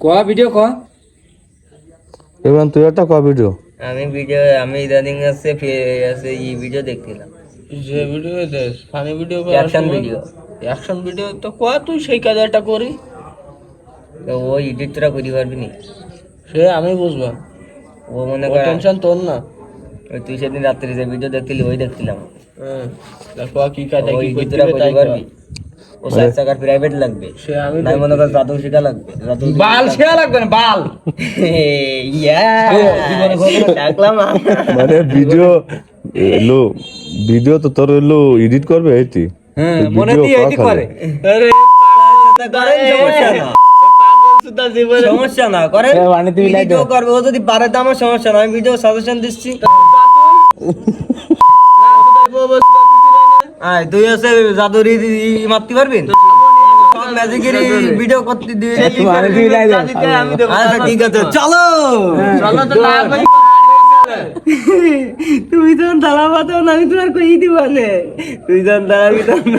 কোয়া ভিডিও কোয়া? ইমরান তুই একটা ক ভিডিও? আমি ভিডিও আমি ইদানিং আছে আছে ই ভিডিও দেখছিলাম যে ভিডিও দেশ funny video action video. Action video তো কয়া তুই সেই কাজটা করি। তো ওই এডিট তোরা করি পারবি নি? সে আমি বুঝব ও মনে ও কর টেনশন তোর না। ওই তুই সেদিন রাত্রি যে ভিডিও দেখছিলি ওই দেখছিলাম। হ্যাঁ। কি ওই কি করতে করি পারবি? ও সাত টাকার প্রাইভেট লাগবে। আমি নাই মনে কর জাদু শিখা লাগবে। বাল শেয়া লাগবে না বাল। ইয়া। মানে ভিডিও এলো ভিডিও তো তোর এলো এডিট করবে এটি? হ্যাঁ মনে দিয়ে খালি। করে। আরে সমস্যা না। সমস্যা না। করে এ, মানে তুমি লাইট ভিডিও করবে ও যদি পারে তো আমার সমস্যা না আমি ভিডিও সাজেশন দিচ্ছি। আয় তুই আছে জাদুরি মারতে পারবি? ভিডিও করতে দিয়ে আচ্ছা ঠিক আছে চলো। চলো তো তুমি যখন দাঁড়া পাতো আমি তোমার কই দিব তুই যখন দাঁড়াবি তখন